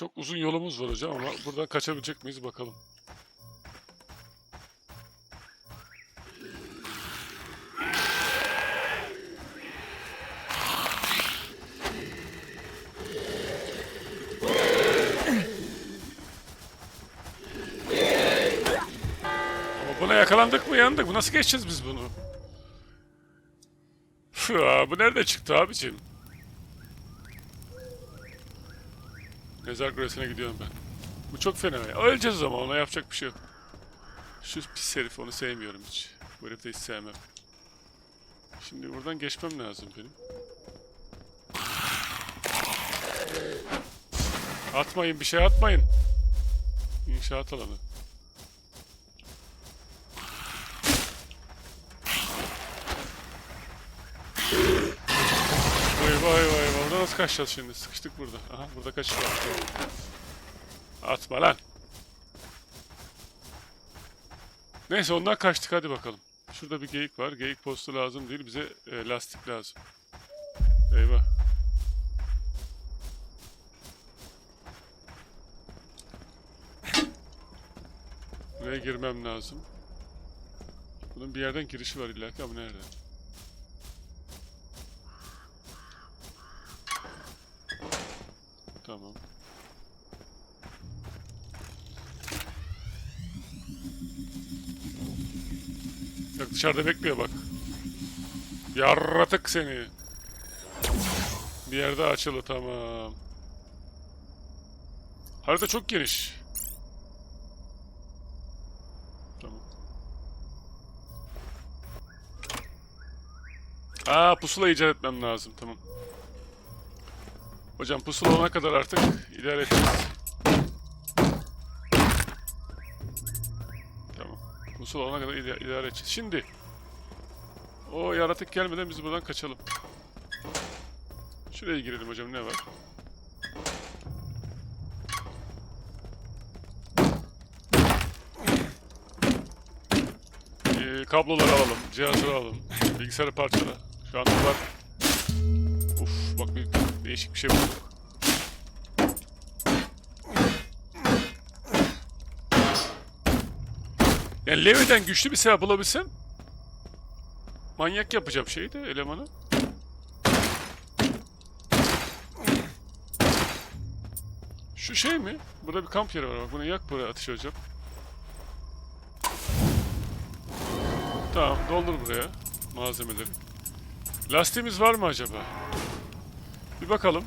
Çok uzun yolumuz var hocam ama buradan kaçabilecek miyiz bakalım. Ama buna yakalandık mı yandık mı? Nasıl geçeceğiz biz bunu? Fıa, bu nerede çıktı abicim? Mezar kulesine gidiyorum ben. Bu çok fena ya. Öleceğiz ama ona yapacak bir şey yok. Şu pis herif onu sevmiyorum hiç. Bu herifi de hiç sevmem. Şimdi buradan geçmem lazım benim. Atmayın bir şey atmayın. İnşaat alanı. Kaçacağız şimdi? Sıkıştık burada. Aha burada kaçış var. Atma lan. Neyse ondan kaçtık hadi bakalım. Şurada bir geyik var. Geyik postu lazım değil. Bize e, lastik lazım. Eyvah. Buraya girmem lazım. Bunun bir yerden girişi var illaki ama nerede? Tamam. Yok dışarıda bekliyor bak. Yarratık seni. Bir yerde açılı tamam. Harita çok geniş. Tamam. Aa pusula icat etmem lazım tamam. Hocam pusula olana kadar artık idare. Tamam. Pusula olana kadar ida- idare. Şimdi o yaratık gelmeden biz buradan kaçalım. Şuraya girelim hocam ne var? Ee, kabloları alalım, cihazları alalım, bilgisayarı parçala. Şu anda var. Uf bak bir değişik bir şey bulduk. Yani Levi'den güçlü bir silah bulabilsem manyak yapacağım şeydi elemanı. Şu şey mi? Burada bir kamp yeri var bak. Bunu yak buraya ateş hocam. Tamam doldur buraya malzemeleri. Lastiğimiz var mı acaba? Bakalım.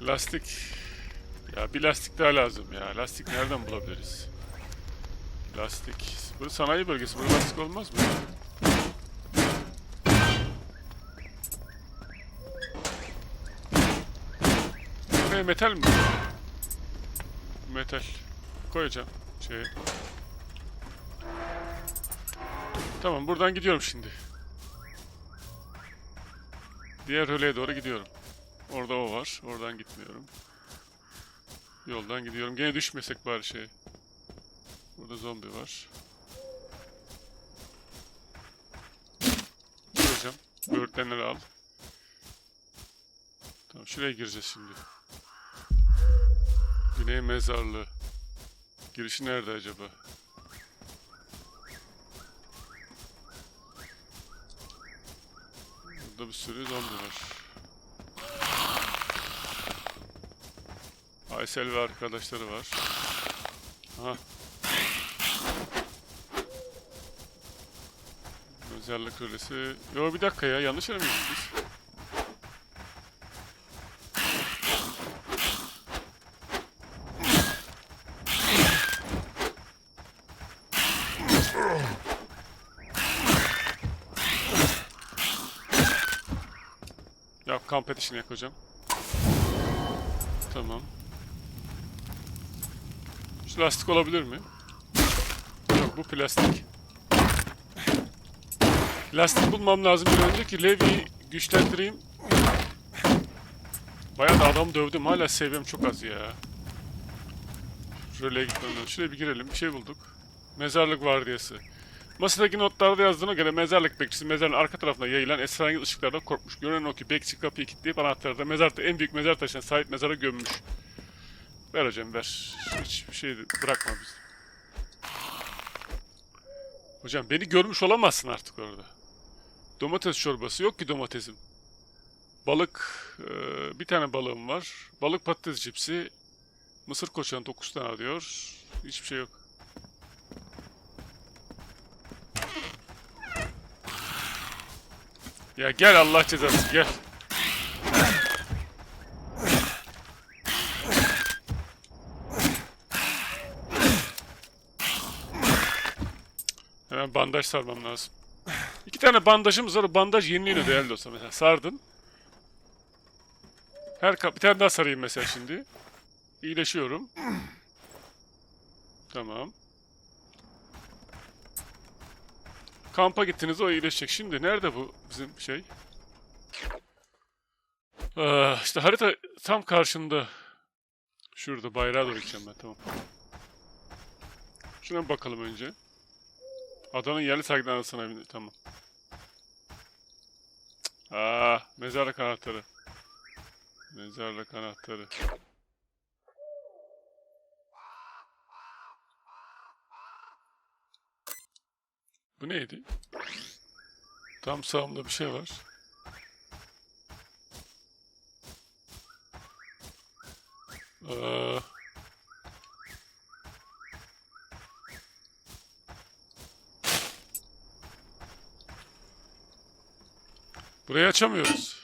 Lastik. Ya bir lastik daha lazım ya. Lastik nereden bulabiliriz? Lastik. Burası sanayi bölgesi. Burada lastik olmaz mı? Ne metal mi? Metal. Koyacağım. Şey. Tamam buradan gidiyorum şimdi. Diğer röleye doğru gidiyorum. Orada o var. Oradan gitmiyorum. Yoldan gidiyorum. Gene düşmesek bari şey. Burada zombi var. Hocam. Böğürtlenleri al. Tamam şuraya gireceğiz şimdi. Güney mezarlığı. Girişi nerede acaba? Burada bir sürü zombi var. Aysel ve arkadaşları var. Aha. Mezarlık öylesi. Yo bir dakika ya yanlış yere mi ateşini yak hocam. Tamam. Şu lastik olabilir mi? Yok bu plastik. Lastik bulmam lazım bir önce ki Levi'yi güçlendireyim. Bayağı da adam dövdüm. Hala seviyem çok az ya. Şuraya gitmem lazım. Şuraya bir girelim. Bir şey bulduk. Mezarlık vardiyası. Masadaki notlarda yazdığına göre mezarlık bekçisi mezarın arka tarafına yayılan esrarengiz ışıklardan korkmuş. Görünen o ki bekçi kapıyı kilitleyip anahtarı da mezarda en büyük mezar taşına sahip mezara gömmüş. Ver hocam ver. Hiçbir şey bırakma bizi. Hocam beni görmüş olamazsın artık orada. Domates çorbası yok ki domatesim. Balık, e, bir tane balığım var. Balık patates cipsi, mısır koçanı 9 tane alıyor. Hiçbir şey yok. Ya gel Allah cezası gel. Hemen bandaj sarmam lazım. İki tane bandajımız var. O bandaj yeniliyor değerli olsa mesela. Sardın. Her kap bir tane daha sarayım mesela şimdi. İyileşiyorum. Tamam. Kampa gittiniz o iyileşecek. Şimdi nerede bu bizim şey? Aa, işte harita tam karşında. Şurada bayrağa doğru gideceğim ben tamam. Şuna bakalım önce. Adanın yerli saygın anasına bindi. Tamam. Aa, mezarlık anahtarı. Mezarlık anahtarı. Bu neydi? Tam sağımda bir şey var. Aa, burayı açamıyoruz.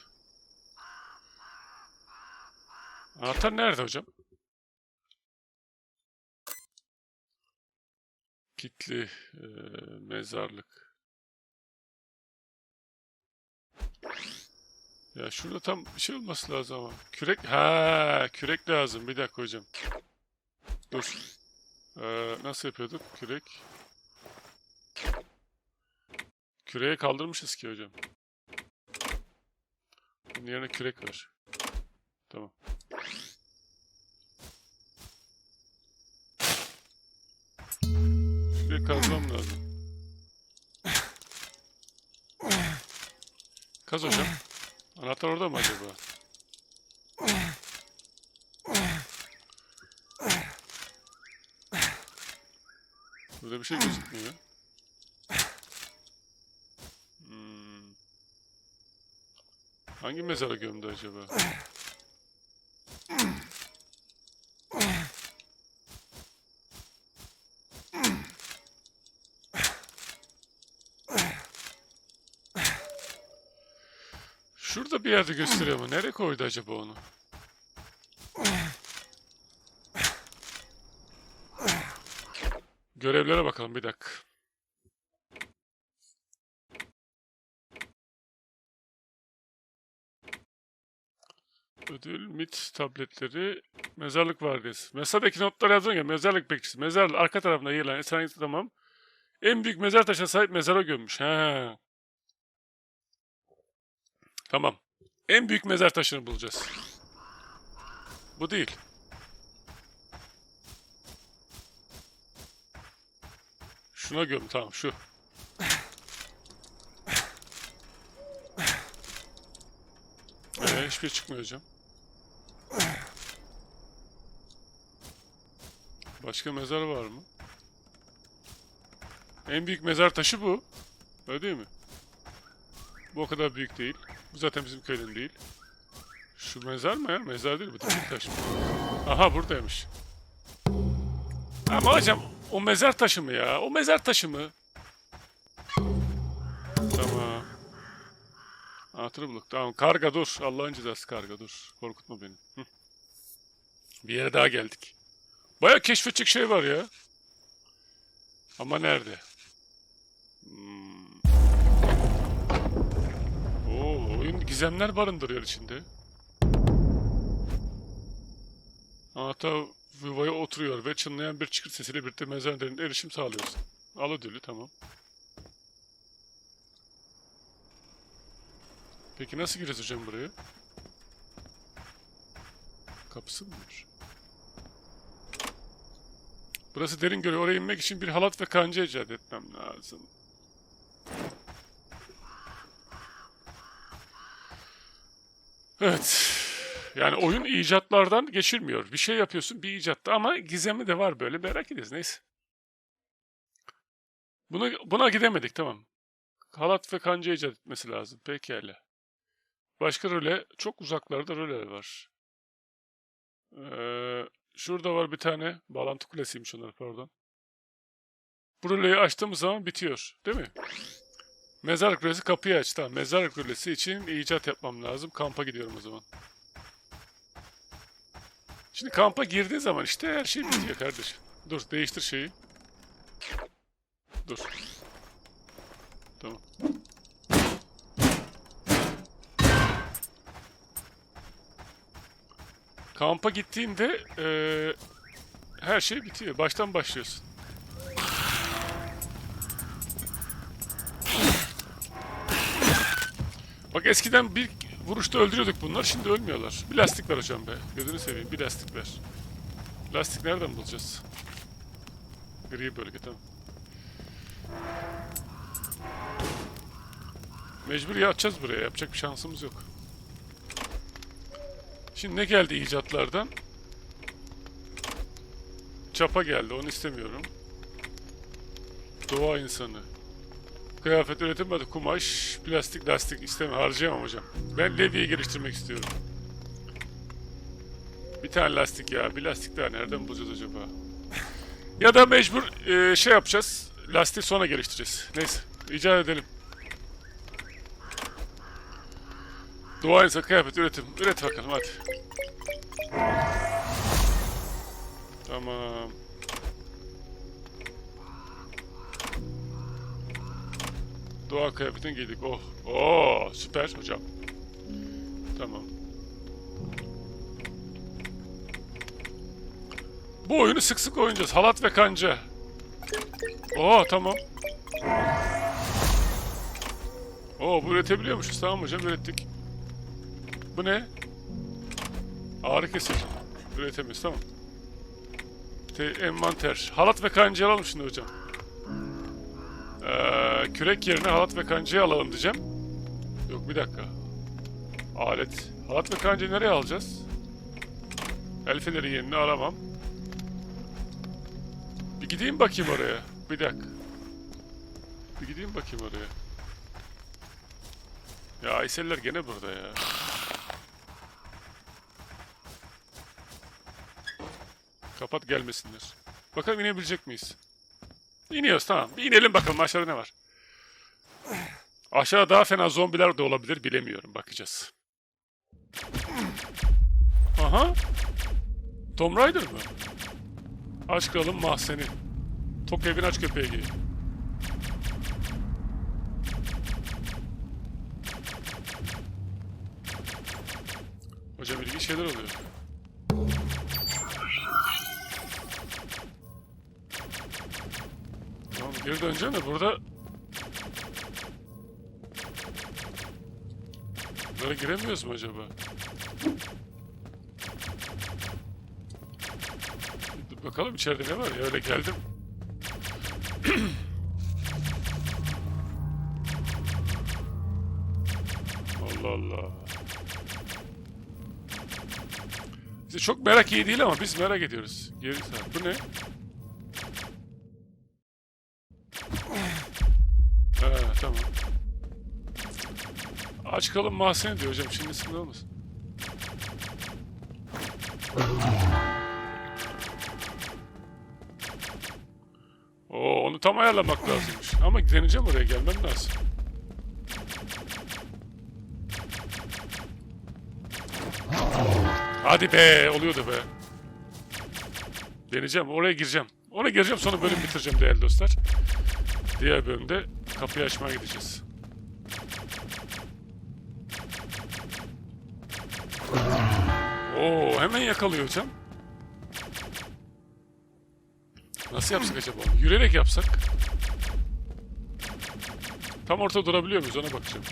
Anahtar nerede hocam? Kitli eee, mezarlık. Ya şurada tam bir şey olması lazım ama. Kürek, ha kürek lazım. Bir dakika hocam. Dur. Eee, nasıl yapıyorduk? Kürek. Küreği kaldırmışız ki hocam. Bunun yerine kürek var. Tamam. Şuraya kazmam lazım. Kaz hocam. Anahtar orada mı acaba? Burada bir şey gözükmüyor. Hmm. Hangi mezara gömdü acaba? Şurada bir yerde gösteriyor ama nereye koydu acaba onu? Görevlere bakalım bir dakika. Ödül, mit tabletleri, mezarlık vardiyası. Mesadaki notlar yazdığına göre mezarlık bekçisi. Mezarlık arka tarafında yer alan esrarengiz tamam. En büyük mezar taşına sahip mezara gömmüş. Ha. Tamam. En büyük mezar taşını bulacağız. Bu değil. Şuna göm. Tamam şu. Ee, hiçbir çıkmıyor hocam. Başka mezar var mı? En büyük mezar taşı bu. Öyle değil mi? Bu o kadar büyük değil. Bu zaten bizim köyden değil. Şu mezar mı ya? Mezar değil bu demir taş mı? Aha buradaymış. Ama hocam o mezar taşı mı ya? O mezar taşı mı? Tamam. Anahtarı bulduk. Tamam karga dur. Allah'ın cezası karga dur. Korkutma beni. Bir yere daha geldik. Baya keşfedecek şey var ya. Ama nerede? Oyun gizemler barındırıyor içinde. Anahtar yuvaya oturuyor ve çınlayan bir çıkır sesiyle birlikte mezar erişim sağlıyorsun. Al ödülü tamam. Peki nasıl gireceğiz hocam buraya? Kapısı mı var? Burası derin göre oraya inmek için bir halat ve kanca icat etmem lazım. Evet. Yani oyun icatlardan geçirmiyor. Bir şey yapıyorsun bir icatta ama gizemi de var böyle merak ediyoruz neyse. Buna, buna gidemedik tamam. Halat ve kanca icat etmesi lazım. Pekala. Başka röle, çok uzaklarda röleler var. Ee, şurada var bir tane. Bağlantı kulesiymiş onlar pardon. Bu röleyi açtığımız zaman bitiyor. Değil mi? Mezarlık rölesi kapıyı aç. Tamam. Mezarlık rölesi için icat yapmam lazım. Kampa gidiyorum o zaman. Şimdi kampa girdiğin zaman işte her şey bitiyor kardeşim. Dur değiştir şeyi. Dur. Tamam. Kampa gittiğinde eee, her şey bitiyor. Baştan başlıyorsun. Bak eskiden bir vuruşta öldürüyorduk bunlar. Şimdi ölmüyorlar. Bir lastik ver hocam be. Gözünü seveyim. Bir lastik ver. Lastik nereden bulacağız? Gri bölge tamam. Mecbur yatacağız buraya. Yapacak bir şansımız yok. Şimdi ne geldi icatlardan? Çapa geldi. Onu istemiyorum. Doğa insanı. Kıyafet üretilmedi. Kumaş, plastik, lastik istemiyorum. Harcayamam hocam. Ben Levi'yi geliştirmek istiyorum. Bir tane lastik ya. Bir lastik daha nereden bulacağız acaba? ya da mecbur e, şey yapacağız. Lastiği sonra geliştireceğiz. Neyse. icat edelim. Doğa insan kıyafet üretim. Üret bakalım hadi. Tamam. Doğa kıyafetini giydik. Oh. Oo, süper hocam. Tamam. Bu oyunu sık sık oynayacağız. Halat ve kanca. Oo tamam. Oo bu üretebiliyormuşuz. Tamam hocam ürettik. Bu ne? Ağrı kesici. Üretemiyoruz tamam. Te envanter. Halat ve kancayı alalım şimdi hocam. Kürek yerine halat ve kancayı alalım diyeceğim. Yok bir dakika. Alet. Halat ve kancayı nereye alacağız? El feneri yerine alamam. Bir gideyim bakayım oraya. Bir dakika. Bir gideyim bakayım oraya. Ya Ayseller gene burada ya. Kapat gelmesinler. Bakalım inebilecek miyiz? İniyoruz tamam. Bir inelim bakalım aşağıda ne var. Aşağıda daha fena zombiler de olabilir bilemiyorum. Bakacağız. Aha. Tomb Raider mı? Aç kralın mahzeni. Tok evin aç köpeği gibi. Hocam ilginç şeyler oluyor. Tamam geri döneceğim de burada... Bunlara giremiyoruz mu acaba? Dur bakalım içeride ne var ya öyle geldim. Allah Allah. Bize çok merak iyi değil ama biz merak ediyoruz. Geri. Bu ne? Ha, tamam. Aç kalın mahzeni diyor hocam. Şimdi sıkıntı olmasın. Oo, onu tam ayarlamak lazımmış. Ama deneyeceğim oraya gelmem lazım. Hadi be, oluyordu be. Deneyeceğim, oraya gireceğim. Oraya gireceğim sonra bölüm bitireceğim değerli dostlar. Diğer bölümde kapıyı açmaya gideceğiz. Hemen yakalıyor hocam. Nasıl yapsak acaba? Yürüyerek yapsak. Tam ortada durabiliyor muyuz ona bakacağım.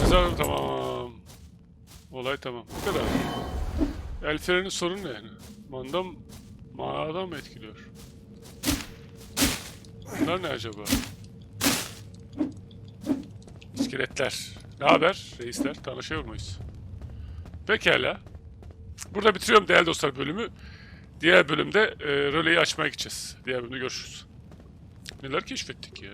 Mezar tamam. Olay tamam. Bu kadar. El freni sorun ne yani? Manda mı- manadan mı etkiliyor? Bunlar ne acaba? İskeletler. Ne haber reisler? Tanışıyor muyuz? Pekala. Burada bitiriyorum değerli dostlar bölümü. Diğer bölümde e, röleyi açmaya gideceğiz. Diğer bölümde görüşürüz. Neler keşfettik ya.